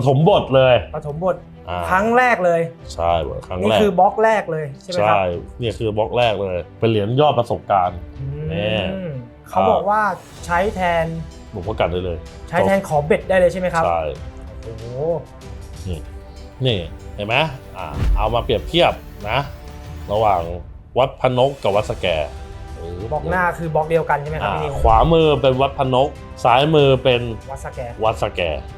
ปฐมบทเลยปฐมบทอ่าครั้งแรกเลย ใช่ครั้งนี่แรกคือบล็อกแรกเลยใช่ไหมครัใช่เนี่ยคือบล็อกแรกเลย เป็นเหรียญยอดประสบการณ์อืมแน่เขาบอกว่าใช้แทนหลวงพ่อกันได้เลยใช้แทนขอเบ็ดได้เลยใช่ไหมครับใช่โอ้โหนี่เห็นไหมอ่าเอามาเปรียบเทียบนะ ระหว่างวัดพนกกับวัดสแกเบล็อกหน้าคือบล็อกเดียวกันใช่ไหมครับอ่าพี่นิวขวามือเป็นวัดพนก ซ้ายมือเป็นวัดสแกนวัดสแกอืม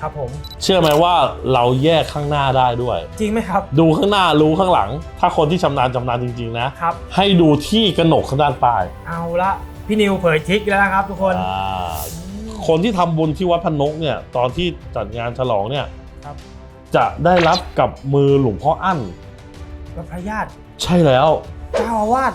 ครับผม เชื่อไหมว่าเราแยกข้างหน้าได้ด้วย จริงไหมครับ ดูข้างหน้ารู้ข้างหลัง ถ้าคนที่ชำนาญชำนาญจริง ๆ นะ ครับ ให้ดูที่กระหนกข้างด้านปลายเอาละพี่นิวเผยทริกแล้วนะครับทุกคนอ่าคนที่ทำบุญที่วัดพนกเนี่ย ตอนที่จัดงานฉลองเนี่ยครับ จะได้รับกับมือหลวงพ่ออั้น วัดพระญาติใช่แล้ว เจ้าอาวาส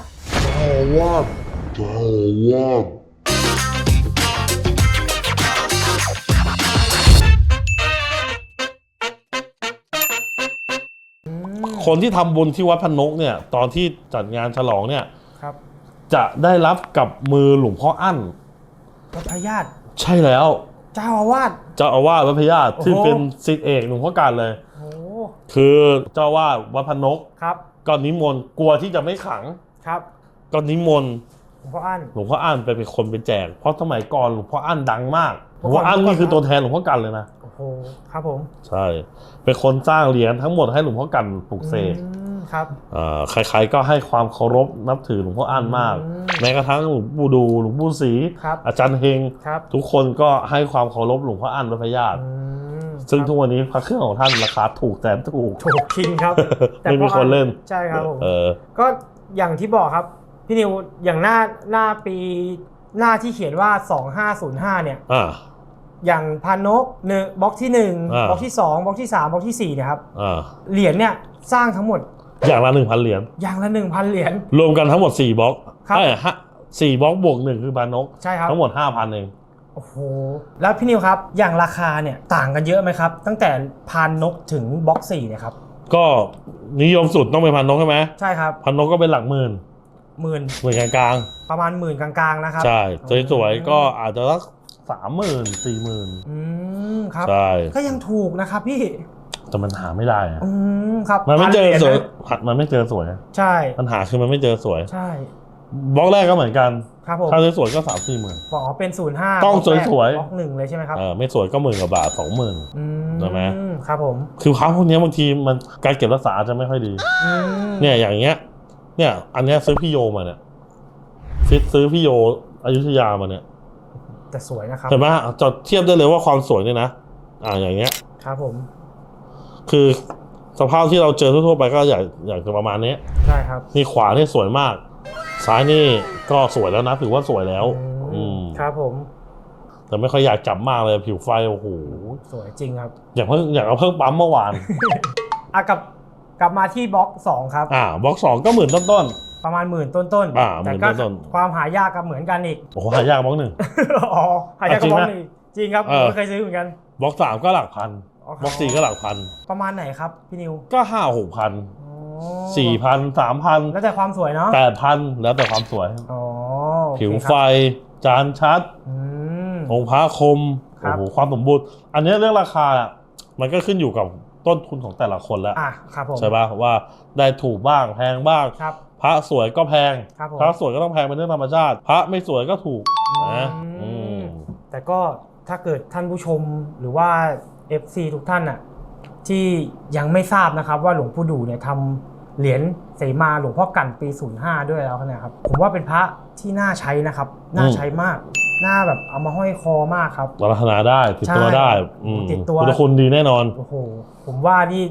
คนที่ทำบุญที่วัดพนกเนี่ย ตอนที่จัดงานฉลองเนี่ย ครับจะได้รับกับมือหลวงพ่ออั้น วัดพระญาติใช่แล้วเจ้าอาวาส เจ้าอาวาสวัดพระญาติโอ้โหที่เป็นศิษย์เอกหลวงพ่อการเลย โอ้คือเจ้าอาวาสวัดพนก ครับก็นิมนต์กลัวที่จะไม่ขัง ครับก็นิมนต์หลวงพ่ออั้นหลวงพ่ออั้นไปเป็นคนไปแจก เพราะสมัยก่อนหลวงพ่ออั้นดังมากห ลเมื่วองก่พ่ออนอั้นเมื่อก่อนนี่คือตัวแทนหลวงพ่อกันเลยนะโอ้โหครับผมใช่เป็นคนสร้างเหรียญทั้งหมดให้หลวงพ่อกันปลูกเสกอืมครับอ่าใครๆก็ให้ความเคารพนับถือหลวงพ่ออั้นมากอืมแม้กระทั่งหลวงปู่ดูหลวงปู่ศรีครับอาจารย์เฮงครับทุกคนก็ให้ความเคารพหลวงพ่ออั้นวัดพระญาติอืมซึ่งครับทุกวันนี้พระเครื่องของท่านราคาถูกแสนถูกถูกจริงครับแต่ไม่มีคนเล่นใช่ครับผมเออก็อย่างที่บอกครับพี่นิวอย่างหน้าหน้าปีหน้าที่เขียนว่า 2505 เนี่ย อ่าอย่างพานกหนึ่งบล็อกที่อ่า1บล็อกที่2บล็อกที่3บล็อกที่4เนี่ยครับอ่าเหรียญเนี่ยสร้างทั้งหมดอย่างละหนึ่งพันเหรียญอย่างละ1,000เหรียญ รวมกันทั้งหมดสี่บล็อกครับ เอ้ยฮะสี่บล็อกบวกหนึ่งคือพานก ใช่ครับ ทั้งหมดห้าพันเอง โอ้โห แล้วพี่นิวครับ อย่างราคาเนี่ยต่างกันเยอะไหมครับ ตั้งแต่พานนกถึงบล็อก4เนี่ยครับ ก็นิยมสุดต้องเป็นพานกใช่ไหมใช่ครับพานกก็เป็นหลักหมื่นหมื่นหมื่นกลางประมาณหมื่นกลางๆนะครับๆใช่ สวยๆก็อาจจะสัก สามหมื่นสี่หมื่นอืมครับ ใช่ก็ยังถูกนะครับพี่ แต่มันหาไม่ได้อะอืมครับมันไม่เจอพันหรีญสวยนะผัดมันไม่เจอสวยใช่ปัญหาคือมันไม่เจอสวย ใช่บล็อกแรกก็เหมือนกันครับผมถ้าสวยๆก็สามสี่หมื่นบอกว่าเป็นศูนย์ห้าต้องสวยๆบล็อกหนึ่งเลยใช่ไหมครับเออไม่สวยก็หมื่นกว่าบาทสองหมื่นอืมได้ไหมครับผมคือพระพวกเนี้ยบางทีมันการเก็บรักษาจะไม่ค่อยดีอืมเนี่ยอย่างเงี้ย เนี่ย อันเนี้ยซื้อพี่โยมาเนี่ยฟิตซื้อพี่โยอยุธยามาเนี่ย แต่สวยนะครับเห็นไหมจดเทียบได้เลยว่าความสวยเนี่ยนะ อ่าอย่างเงี้ย ครับผม คือสภาพที่เราเจอทั่วๆไปก็อยากอยากจะประมาณนี้ใช่ครับนี่ขวานี่สวยมาก ซ้ายนี่ก็สวยแล้วนะถือว่าสวยแล้ว อืมครับผม แต่ไม่ค่อยอยากจับมากเลยผิวไฟโอ้โหสวยจริงครับ อยากเพิ่งอยากเอาเพิ่งปั๊มเมื่อวานอะกลับกลับมาที่บล็อกสองครับ อ่าบล็อกสองก็หมื่นต้น ประมาณหมื่นต้นอ่าแต่ก็หมื่นต้นความหายากก็เหมือนกันอีกๆโอ้โหหายากบล็อกหนึ่ง อ๋อหายากก็จริงบล็ไหมอกหนึ่งจริงครับผเอมอ ก็เคยซื้อเหมือนกันบล็อกสามก็หลักพันอ๋อบล็อกสี่ก็หลักพัน ประมาณไหนครับพี่นิวก็ห้าหกพันอ๋อสี่พันสามพันแล้วแต่ความสวยเนาะแปดพันแล้วแต่ความสวย อ๋อโอเคผิวครับไฟจานชัด อืม องค์พระคมครัโอ้บ โหความสมบูรณ์ อันเนี้ยเรื่องราคาอะมันก็ขึ้นอยู่กับต้นทุนของแต่ละคนแล้ว อะครับผมใช่ป่ะว่าได้ถูกบ้างแพงบ้าง ครับพ ระสวยก็แพง ครับผมพระสวยก็ต้องแพงเป็นเรื่องธรรมชาติ พระไม่สวยก็ถูกนะอืมอืมแต่ก็ถ้าเกิดท่านผู้ชมหรือว่า FC ทุกท่านน่ะที่ยังไม่ทราบนะครับว่าหลวงปู่ดูเนี่ยทำเหรียญเสมาหลวงพ่อกันปี 05 ด้วยแล้วนะครับ ผมว่าเป็นพระที่น่าใช้นะครับ น่าใช้มาก น่าแบบเอามาห้อยคอมากครับรัตนาได้ติดตัวใช่ได้อืมติดตัวพุทธคุณดีแน่นอน โอ้โหผมว่านี่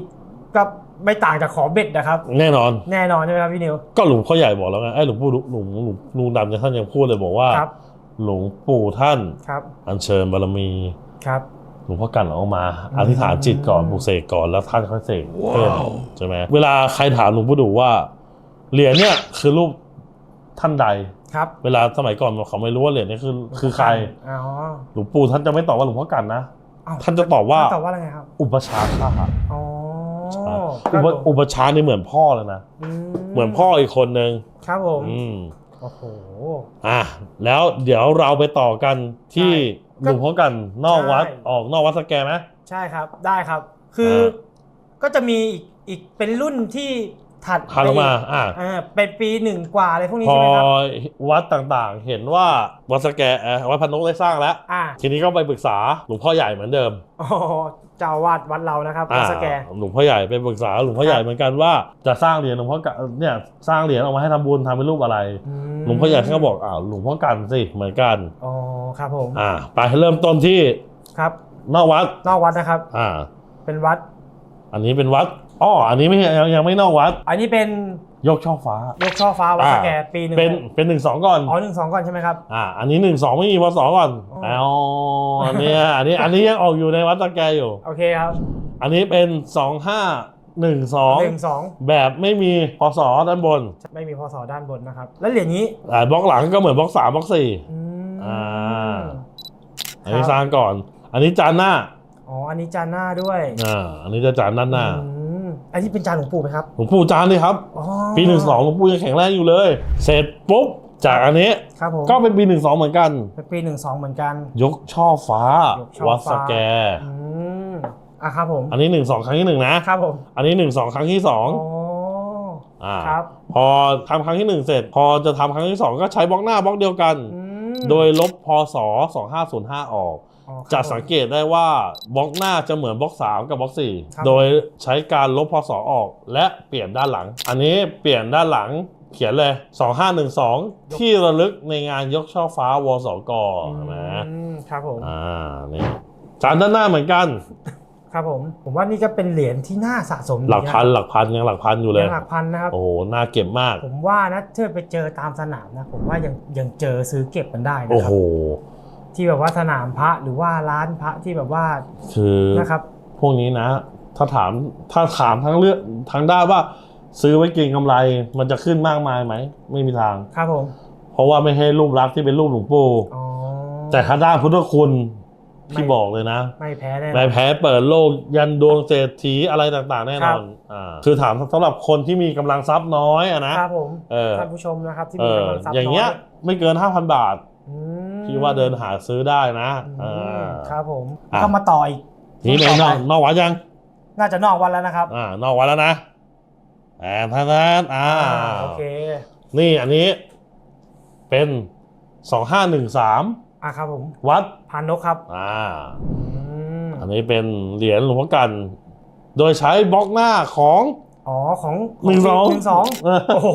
ก็ ไม่ต่างจากขอเบ็ดนะครับ แน่นอน แน่นอนใช่ไหมครับพี่นิว ก็หลวงพ่อใหญ่บอกแล้วไงไอ้หลวงปู่หลวงหลวงลุงดำเนี่ยท่านยังพูดเลยบอกว่า ครับ หลวงปู่ท่านครับ อัญเชิญบารมีครับ หลวงพ่อกันออกมาอืมอธิษฐานจิตก่อนปลุกเสกก่อนแล้วท่านค่อยเสกเพิ่มใช่ไหมเวลาใครถามหลวงปู่ดูว่า เหรียญเนี่ยคือรูปท่านใด ครับเวลาสมัยก่อนเขาไม่รู้ว่าเหรียญนี้คือคือใคร อ๋อหลวงปู่ท่านจะไม่ตอบว่าหลวงพ่อกันนะ อ้วท่านจะตอบว่าท่นตอบว่าอะไรครับ อุปชฌาย์อ๋อ อุปครับผมอุปชฌาย์นี่เหมือนพ่อเลยนะ เหมือนพ่ออีกคนนึง ครับผมอืมโอ้โห อะ แล้วเดี๋ยวเราไปต่อกันที่ใช่หลวงพ่อกันนอกวัดใช่ออกนอกวัดสแกไหมใช่ครับ ได้ครับ คือเออก็จะมีอีกอีกเป็นรุ่นที่ ถัดถัดลงมาอ่า อ่าเป็นปีหนึ่งกว่าอะไรพวกนี้พอใช่ไหมครับวัดต่างๆ เห็นว่าวัดสแกเอ่อวัดพนกได้สร้างแล้ว อ่าทีนี้ก็ไปปรึกษาหลวงพ่อใหญ่เหมือนเดิมอ๋อเจ้าอาวาดวัดเรานะครับวัอ่าดสแกหลวงพ่อใหญ่ไปปรึกษาหลวงพ่อใหญ่เหมือนกันว่าจะสร้างเหรียญหลวงพ่อกะเนี่ยสร้างเหรียญออกมาให้ทำบุญทำเป็นรูปอะไร มหลวงพ่อใหญ่ท่านก็บอกอ้าวหลวงพ่อกันสิเหมือนกัน อ๋อครับผมอ่า ไปเริ่มต้นที่ครับ นอกวัดนอกวัดนะครับ อ่า เป็นวัดอันนี้เป็นวัด อ้ออันนี้ไม่ยังยังไม่นอกวัด อันนี้เป็นยกช่อฟ้า ยกช่อฟ้าวัดอ่าสแกปีหนึ่งเป็นเป็นหนึ่งสองก่อนอ๋อหนึ่งสองก่อนใช่ไหมครับอ่าอันนี้หนึ่งสองไม่มีพศก่อนอ๋ออ๋อเนี่ยอันนี้อันนี้ยังออกอยู่ในวัดตะแกอยู่โอเคครับ อันนี้เป็นสองห้าหนึ่งสองหนึ่งสองแบบไม่มีพศด้านบน ไม่มีพศด้านบนนะครับ แล้วเหรียญนี้อ่าบล็อกหลังก็เหมือนบล็อกสามบล็อกสี่อืมอ่าอันครันี้บสร้างก่อน อันนี้จานหน้าอ๋ออันนี้จานหน้าด้วยอ่าอันนี้จะจานด้านหน้า อืมอันนี้เป็นจานหลวงปู่ไหมครับ หลวงปู่จานเลยครับ อ๋อปีหนึ่งสองหลวงปู่ยังแข็งแรงอยู่เลย เสร็จปุ๊บจากอันนี้ครับผมก็เป็นปีหนึ่งสองเหมือนกัน เป็นปีหนึ่งสองเหมือนกัน ยกช่อฟ้า ยกช่อวัดสฟ้า แก อืมอะครับผมอันนี้หนึ่งสองครั้งที่หนึ่งนะ ครับผมอันนี้หนึ่งสองครั้งที่สองอ๋ออ่าครับพอทำครั้งที่หนึ่งเสร็จ พอจะทำครั้งที่สองก็ใช้บล็อกหน้าบล็อกเดียวกัน อืมโดยลบพศ2505ออกอ๋อครับ จะสังเกตได้ว่าบล็อกหน้าจะเหมือนบล็อก 3 กับบล็อกครับ4โดยใช้การลบพศออก และเปลี่ยนด้านหลัง อันนี้เปลี่ยนด้านหลังเขียนเลย 2512 ที่ระลึกในงานยกช่อฟ้าวสกใช่ไหมอืมครับผมอ่านี่จานด้านหน้าเหมือนกัน ครับผม ผมว่านี่ก็เป็นเหรียญที่น่าสะสมหลักพันหลักพันยังหลักพันอยู่เลยยังหลักพันนะครับโอ้โหน่าเก็บมาก ผมว่านะถ้าไปเจอตามสนามนะ ผมว่ายังยังเจอซื้อเก็บกันได้นะโอ้ครัโหบ ที่แบบว่าสนามพระหรือว่าร้านพระที่แบบว่าคือนะครับ พวกนี้นะ ถ้าถามถ้าถามทั้งเรื่องทางด้านว่า ซื้อไว้เก็งกำไร มันจะขึ้นมากมายไหมไม่มีทางครับผมเพราะว่าไม่ให้รูปลักษณ์ที่เป็นรูปหลวงปู่อ๋อแต่ถ้าด้านพุทธคุณไม่ที่บอกเลยนะ ไม่แพ้แน่นไม่อนแพ้เปิดโลกยันดวงเศรษฐีอะไรต่างๆ แน่นอนครับอ่าคือถามสำหรับคนที่มีกำลังทรัพย์น้อยอะนะครับผมเออท่านผู้ชมนะครับที่เอมีอกำลังทรัพย์อย่างเงี้ยน้ไม่เกิน 5,000 บาท อืมพี่ว่าเดินหาซื้อได้นะอืมเออครับผมอะก็มาต่ออีกนี่เป็นนต่อไปกนอกวัดยัง น่าจะนอกวันแล้วนะครับอ่านอกวัดแล้วนะแอนท่านนั้นอ่าโอเค นี่อันนี้ เป็นสองห้าหนึ่งสามอะครับผม วัดพานนกครับ อ่าอืมอันนี้เป็นเหรียญหลวงพ่อกัน โดยใช้บล็อกหน้าของ อ๋อของหนึ่งสองหนึ่งสองเออโอ้โห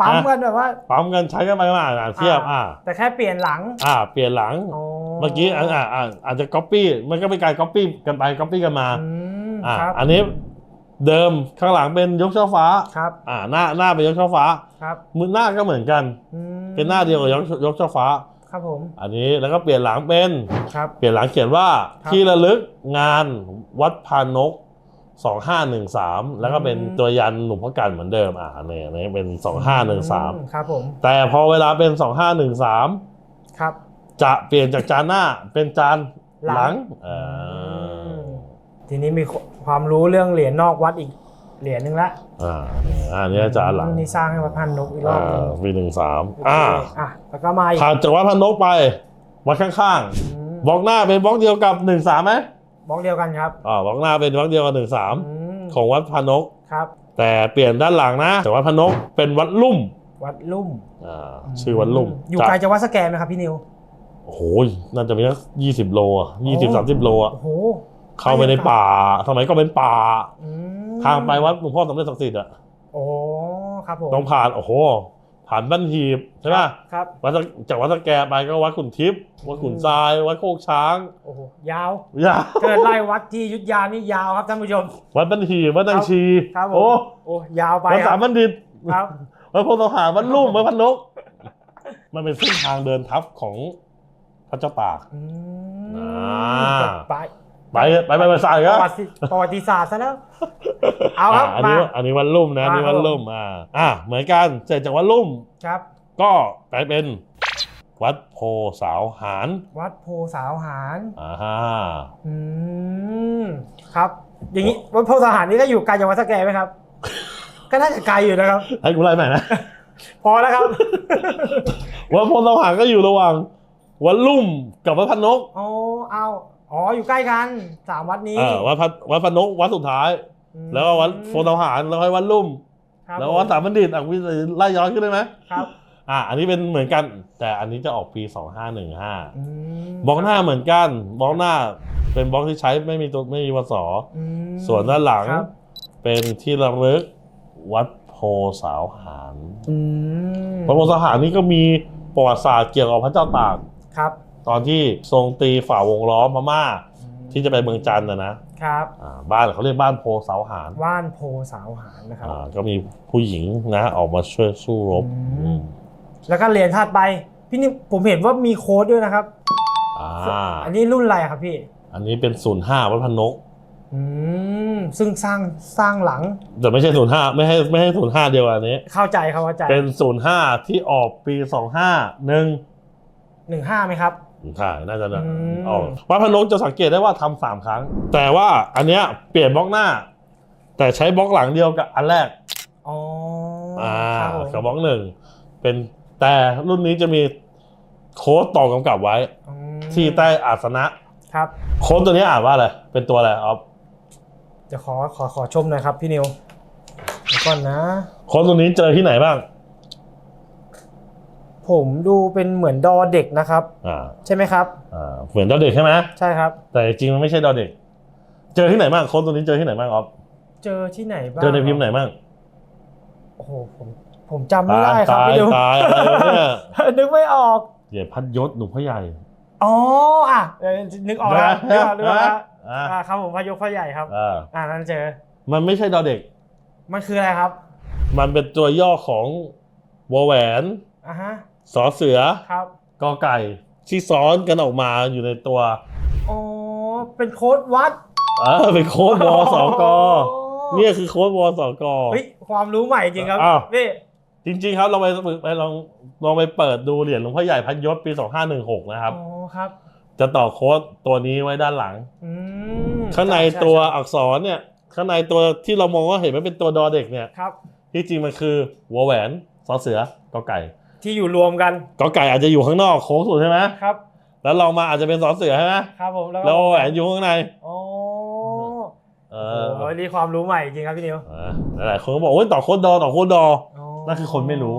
ปั๊มกันแบบว่าปั๊มกันใช้กันไปมาอ่าเทียบอ่าแต่แค่เปลี่ยนหลัง อ่า เปลี่ยนหลังอ๋อเมื่อกี้อ่าอ่าอ่าอาจจะก๊อปปี้มันก็เป็นการก๊อปปี้กันไปก๊อปปี้กันมาอืมอ่าครับอันนี้เดิมข้างหลังเป็นยกช่อฟ้าครับอ่าหน้าหน้าเป็นยกช่อฟ้าครับมือหน้าก็เหมือนกันอืมเป็นหน้าเดียวกับยกยกช่อฟ้าครับผม อันนี้แล้วก็เปลี่ยนหลังเป็นครับเปลี่ยนหลังเขียนว่าครับที่ระลึกงานวัดพานก 2513แล้วก็เป็นอืมตัวยันหลวงพ่อกันเหมือนเดิมอ่าเนี่ยอันนี้เป็น2513ครับผมแต่พอเวลาเป็น2513ครับ จะเปลี่ยนจากจานหน้าเป็นจานหหลัลังงเออทีนี้มีความรู้เรื่องเหรียญนอกวัดอีกเหรียญหนึ่งละอ่าเนี่ยอันนี้จานหลังนี่สร้างให้วัดพันนกอีกรอบหนึงปีหนึ่งสามอ่าโอเคอะแล้วก็มาอีกผ่านจากวัดพานกไปวัดข้างอืมๆบล็อกหน้าเป็นบล็อกเดียวกับ13ไหม บล็อกเดียวกันครับอ่าบล็อกหน้าเป็นบล็อกเดียวกับอืม13ของวัดพานก ครับ แต่เปลี่ยนด้านหลังนะแต่วัดพนกเป็นวัดลุ่มวัดลุ่มอ่าชื่อวัดลุ่มอยู่ไกลจากวัดสแกนไหมครับพี่นิว โอ้โหน่าจะมีสักยี่สิบโลอะยี่สิบสามสิบโลอะโอ้โหเข้าไปในป่าสมัยก็เป็นป่า อืมทางไปวัดหลวงพ่อสมเด็จศักดิ์สิทธิ์อะโอ้ครับผมต้องผ่านโอ้โห ผ่านบ้านหีบใช่ป่ะครับ วัดสะจากวัดสะแกไปก็วัดขุนทิพย์วัดขุนทราย วัดโคกช้างโอ้โหยาวอย่าเกิดไล่วัดที่อยุทธยานี่ยาวครับท่านผู้ชม วัดบ้านหีบวัดนางชีครับผมโอ้โอ้ยาวไปวัดคสารัมบบัณฑิตครับวัดโพธิ์ทหารวัดลุ่มวัดพนกมันเป็นเส้นทางเดินทัพของพระเจ้าตากอืมอ่าไป ไปไปไปไปสายปก็ระวัติประวัติศาสตร์ซะแล้ว เอาครับอันมา นี้อันนี้วันลุ่มนะอันนี้มา วันลุ่มอ่าอ่าเหมือนกันเสร็จจากวันลุ่มครับ ก็กลายเป็นวัดโพสาวหารวัดโพสาวหาร อ่าฮะอืมครับ อย่างนี้วัดโพสาวหารนี่ก็อยู่ไกลจากวัดสแกไหมครับ ก็น่าจะไกลอยู่นะครับ ให้กูไล่ใหม่นะ พอแล้วครับ วัดโพสาวหารก็อยู่ระหว่างวัดลุ่มกับวัดพนก โอ้เอา อ๋ออยู่ใกล้กันสามวัดนี้เออวัดพัดวัดพนกวัดสุดท้าย อืมแล้วก็วัดโพธิ์ทหารแล้วค่อยวัดลุ่ม ครับแล้วก็วัดสามบัณฑิตอะวิไล่ย้อนขึ้นได้ไหมครับอะอันนี้เป็นเหมือนกัน แต่อันนี้จะออกปี 2515อืมบล็อกหน้าเหมือนกันบล็อกหน้าเป็นบล็อกที่ใช้ไม่มีตัวไม่มีวสอืมส่วนด้านหลังครับเป็นที่ระลึกวัดโพสาวหารอืมวัดโพสาวหารนี่ก็มีประวัติศาสตร์เกี่ยวกับพระเจ้าตาก ครับ ตอนที่ทรงตีฝ่าวงล้อมพม่าที่จะไปเมืองจันทร์นะนะครับอ่าบ้านเขาเรียกบ้านโพสาวหารว่านโพสาวหารนะครับ อ่าก็มีผู้หญิงนะออกมาช่วยสู้รบอืมอืม แล้วก็เหรียญถัดไป พี่นี่ผมเห็นว่ามีโค้ดด้วยนะครับ อ่าอันนี้รุ่นอะไรครับพี่ อันนี้เป็นศูนย์ห้าวัดพนก อืมซึ่งสร้างสร้างหลังแต่ไม่ใช่ศูนย์ห้าไม่ให้ไม่ให้ศูนย์ห้าเดียวอันนี้ เข้าใจครับเข้าใจเป็นศูนย์ห้าที่ออกปีสองห้าหนึ่งหนึ่งห้าไหมครับ ใช่น่าจะนะอืมออกวัดพนกจะสังเกตได้ว่าทำสามครั้ง แต่ว่าอันเนี้ยเปลี่ยนบล็อกหน้า แต่ใช้บล็อกหลังเดียวกับอันแรกอ๋ออ่าครับผมกับบล็อกหนึ่งเป็นแต่รุ่นนี้จะมีโค้ดต่อกำกับไว้อืมที่ใต้อาสนะครับ โค้ดตัวนี้อ่านว่าอะไรเป็นตัวอะไรออฟเดี๋ยวขอขอขอชมหน่อยครับพี่นิวเดี๋ยวก่อนนะ โค้ดตัวนี้เจอที่ไหนบ้าง ผมดูเป็นเหมือนดอเด็กนะครับ อ่าใช่ไหมครับ อ่าเหมือนดอเด็กใช่ไหมใช่ครับ แต่จริงๆมันไม่ใช่ดอเด็ก เจอที่ไหนบ้างโค้ดตัวนี้เจอที่ไหนบ้างออฟเจอที่ไหนบ้างเจอในพิมพ์ไหนบ้างโอ้โหผมผมจำไม่ได้ครับตายพี่นิวตายอะไรวะเนี่ยนึกไม่ออกเหยียบพัดยศหนุ่มพ่อใหญ่อ๋ออะเออนึกออกแล้วนึกออกนึกออกแล้วอ่าอ่าครับผมพายกพ่อใหญ่ครับอ่าอ่านั้นเจอ มันไม่ใช่ดอเด็ก มันคืออะไรครับ มันเป็นตัวย่อของวอแหวนอ่าฮะ สอเสือครับ กอไก่ ที่ซ้อนกันออกมาอยู่ในตัว อ๋อ เป็นโค้ดวัด เออเป็นโค้ดวสกเนี่ยคือโค้ดวสกเฮ้ย ความรู้ใหม่จริงครับอ้าว พี่ จริงๆครับเราไปไปลองลองไปเปิดดูเหรียญหลวงพ่อใหญ่พันยศปี 2516 นะครับ อ๋อครับ จะต่อโค้ดตัวนี้ไว้ด้านหลัง อืมข้างในช่ช่ตัวช่อักษรเนี่ย ข้างในตัวที่เรามองว่าเห็นมันเป็นตัวดอเด็กเนี่ย ครับ ที่จริงมันคือวอแหวนสอเสือกอไก่ ที่อยู่รวมกันกอไก่อาจจะอยู่ข้างนอกโค้งสุดใช่ไหมครับ แล้วลองมาอาจจะเป็นสอเสือใช่ไหมครับผมแล้วก็แล้ววอแหวนอยู่ข้างในอ๋อเอโอ้อโหนี่ความรู้ใหม่จริงครับพี่นิวอ่าหลายๆคนก็บอกโอ้ยต่อโค้ดดอต่อโค้ดดออ๋อนั่นคือคนไม่รู้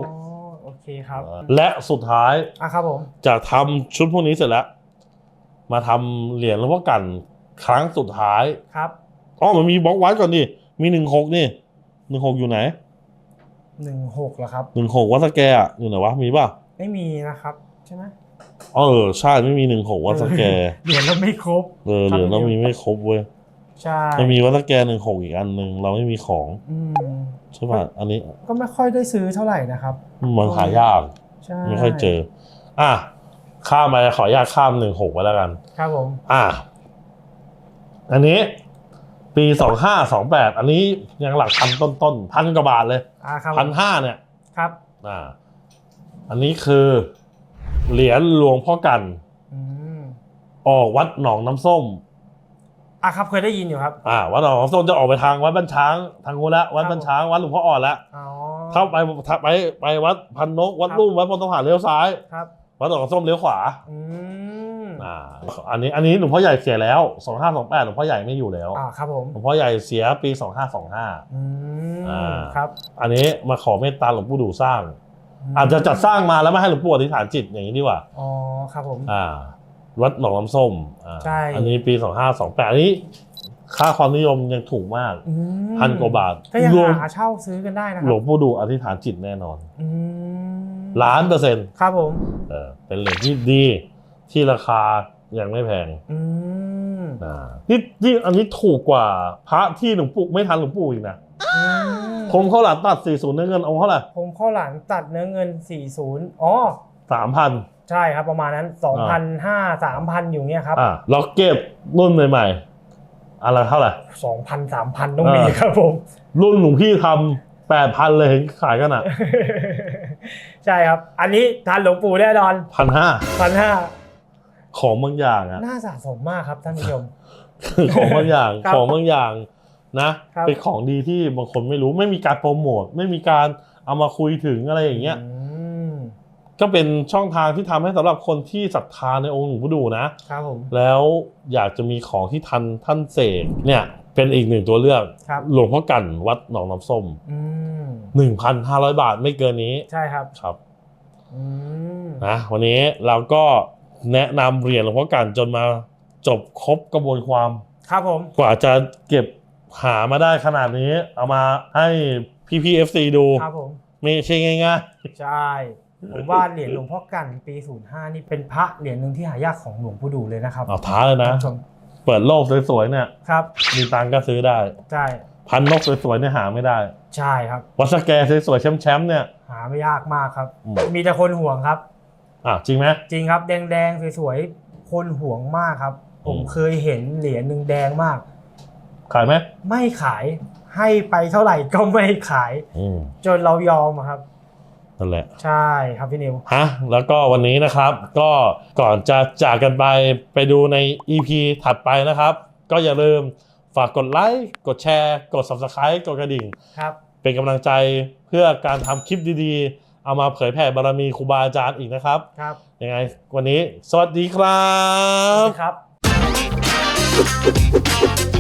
โอเคครับ และสุดท้ายอะครับผมจากทำชุดพวกนี้เสร็จแล้ว มาทำเหรียญหลวงพ่อกันครั้งสุดท้ายครับอ๋อมันมีบล็อกวัดก่อนดิมีหนึ่งหกนี่หนึ่งหกอยู่ไหน หนึ่งหกเหรอครับ หนึ่งหกวัดสแกอะอยู่ไหนวะมีป่ะไม่มีนะครับ ใช่ไหมเออใช่ไม่มีหนึ่งหกวัดสแกเหรียญเราไม่ครบเออเหรียญเรามีไม่ครบเว้ยใช่มันมีวัดสแกหนึ่งหกอีกอันหนึ่งเราไม่มีของอืมใช่ป่ะอันนี้ก็ไม่ค่อยได้ซื้อเท่าไหร่นะครับมันหายากใช่ไม่ค่อยเจอ อะข้ามไปขออนุญาตข้ามหนึ่งหกไว้แล้วกัน ครับผม อะอันนี้ ปีสองห้าสองแปดอันนี้ยังหลักพันต้นต้นๆพันกว่าบาทเลยอ่าครับพันห้าเนี่ยครับอ่าอันนี้คือเหรียญหลวงพ่อกันอืมออกวัดหนองน้ำส้ม อะครับเคยได้ยินอยู่ครับ อ่าวัดหนองน้ำส้มจะออกไปทางวัดบ้านช้างทางงูนละวัดบ้านช้างวัดหลวงพ่ออ่อนละอ๋อเข้าไปไปไปวัดพันนกวัดลุ่มวัดพลต้องหารเลี้ยวซ้าย ครับวัดหนองน้ำส้มเลี้ยวขวา อืม อ่าอันนี้อันนี้หลวงพ่อใหญ่เสียแล้วสองห้าสองแปดหลวงพ่อใหญ่ไม่อยู่แล้วอ่าครับผมหลวงพ่อใหญ่เสียปีสองห้าสองห้าอืมอ่าครับ อันนี้มาขอเมตตาหลวงปู่ดูสร้าง อาจจะจัดสร้างมาแล้วไม่ให้หลวงปู่อธิษฐานจิตอย่างนี้ดีกว่าอ๋อครับผมอ่าวัดหนองน้ำส้มอ่าใช่อันนี้ปีสองห้าสองแปดอันนี้ค่าความนิยมยังถูกมากอืมพันกว่าบาทก็ยังรวมหาเช่าซื้อกันได้นะคหลรัวงปู่ดูอธิษฐานจิตแน่นอนอืมล้านเปอร์เซ็นต์ครับผมเออเป็นเหรียญที่ดี ที่ราคายังไม่แพงอืมอ่านี่นี่อันนี้ถูกกว่าพระที่หลวงปู่ไม่ทันหลวงปู่อีกนะอืมผมเขาหลานตัดสี่ศูนย์เงินเอาเท่าไหร่ผมข้าวหลามตัดเนื้อเงิน 40อ๋อสามพันใช่ครับประมาณนั้น2,500 3,000อยู่เนี่ยครับอ่าล็อกเก็ตรุ่นใหม่ๆอะไรเท่าไหร่2,000 3,000ต้องมีเออครับผม รุ่นหลวงพี่ทำแปดพันเลยเห็นขายกันอะ ใช่ครับ อันนี้ทานหลวงปู่แน่นอนพันห้าพันห้า ของบางอย่างอะน่าสะสมมากครับท่านผู้ชมของบางอย่างครับของบางอย่างนะครับเป็นของดีที่บางคนไม่รู้ไม่มีการโปรโมทไม่มีการเอามาคุยถึงอะไรอย่างเงี้ยอืมก็เป็นช่องทางที่ทำให้สำหรับคนที่ศรัทธาในองค์หลวงปู่ดูนะครับผมแล้วอยากจะมีของที่ทันท่านเสกเนี่ยเป็นอีกหนึ่งตัวเลือกครับหลวงพ่อกันวัดหนองน้ำส้มอืม1,500บาทไม่เกินนี้ใช่ครับครับอืมนะวันนี้เราก็ แนะนำเหรียญหลวงพ่อกันจนมาจบครบกระบวนความ ครับผม กว่าจะเก็บหามาได้ขนาดนี้ เอามาให้พี่พีเอฟซีดู ครับผม ไม่ใช่ง่ายใช่ ผมว่าเหรียญหลวงพ่อกันปี 05 นี่เป็นพระเหรียญหนึ่งที่หายากของหลวงปู่ดูเลยนะครับๆเอาท้าเลยนะ ท่านผู้ชมเปิดโลกสวยๆเนี่ย ครับ มีตังค์ก็ซื้อได้ ใช่ พันนกสวยๆเนี่ยหาไม่ได้ ใช่ครับ วัดสแกสวยๆแชมป์ๆเนี่ย หาไม่ยากมากครับ อืม มีแต่คนห่วงครับ อะจริงไหมจริงครับแดงๆสวยๆคนห่วงมากครับผมอืมเคยเห็นเหรียญหนึ่งแดงมาก ขายไหมไม่ขายให้ไปเท่าไหร่ก็ไม่ขายอืมจนเรายอมอะครับนั่นแหละใช่ครับพี่นิวฮะแล้วก็วันนี้นะครับ ก็ก่อนจะจากกันไปไปดูใน EP ถัดไปนะครับ ก็อย่าลืมฝากกดไลค์กดแชร์ กด Subscribe กดกระดิ่งครับเป็นกำลังใจเพื่อการทำคลิปดีๆ เอามาเผยแผ่บารมีครูบาอาจารย์อีกนะครับครับยังไงวันนี้ สวัสดีครับ ครับ